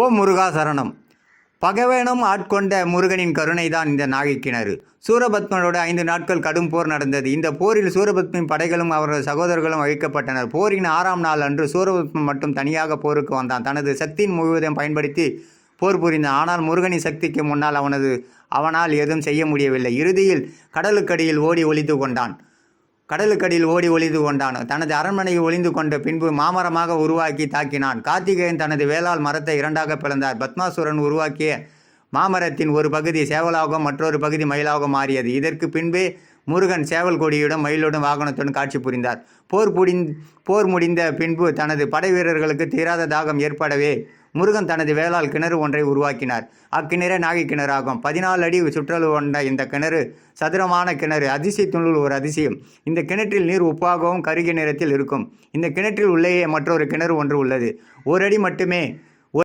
ஓ முருகா சரணம் பகவேனம் ஆட்கொண்ட முருகனின் கருணை தான் இந்த நாகை கிணறு. ஐந்து நாட்கள் கடும் போர் நடந்தது. இந்த போரில் சூரபத்மின் படைகளும் அவரது சகோதரர்களும் அழிக்கப்பட்டனர். போரின் ஆறாம் நாள் அன்று சூரபத்மன் மட்டும் தனியாக போருக்கு வந்தான். தனது சக்தியின் முழுவதையும் பயன்படுத்தி போர் புரிந்தான். ஆனால் முருகனின் சக்திக்கு முன்னால் அவனது அவனால் எதுவும் செய்ய முடியவில்லை. இறுதியில் கடலுக்கடியில் ஓடி ஒளித்து கொண்டான். கடலுக்கடியில் ஓடி ஒளிந்து கொண்டான். தனது அரண்மனையை ஒளிந்து கொண்ட பின்பு மாமரமாக உருவாக்கி தாக்கினான். கார்த்திகேயன் தனது வேளால் மரத்தை இரண்டாக பிளந்தார். பத்மாசுரன் உருவாக்கிய மாமரத்தின் ஒரு பகுதி சேவலாகவும் மற்றொரு பகுதி மயிலாக மாறியது. இதற்கு பின்பே முருகன் சேவல் கொடியுடன் மயிலுடன் வாகனத்துடன் காட்சி புரிந்தார். போர் புடிந் போர் முடிந்த பின்பு தனது படை வீரர்களுக்கு தீராத தாகம் ஏற்படவே முருகன் தனது வேளால் கிணறு ஒன்றை உருவாக்கினார். அக்கிணறே நாகை கிணறாகும். பதினாலு அடி சுற்றளவு கொண்ட இந்த கிணறு சதுரமான கிணறு. அதிசயத்தினுள் ஒரு அதிசயம். இந்த கிணற்றில் நீர் உப்பாகவும் கருகிய நிறத்தில் இருக்கும். இந்த கிணற்றில் உள்ளேயே மற்றொரு கிணறு ஒன்று உள்ளது. ஒரு அடி மட்டுமே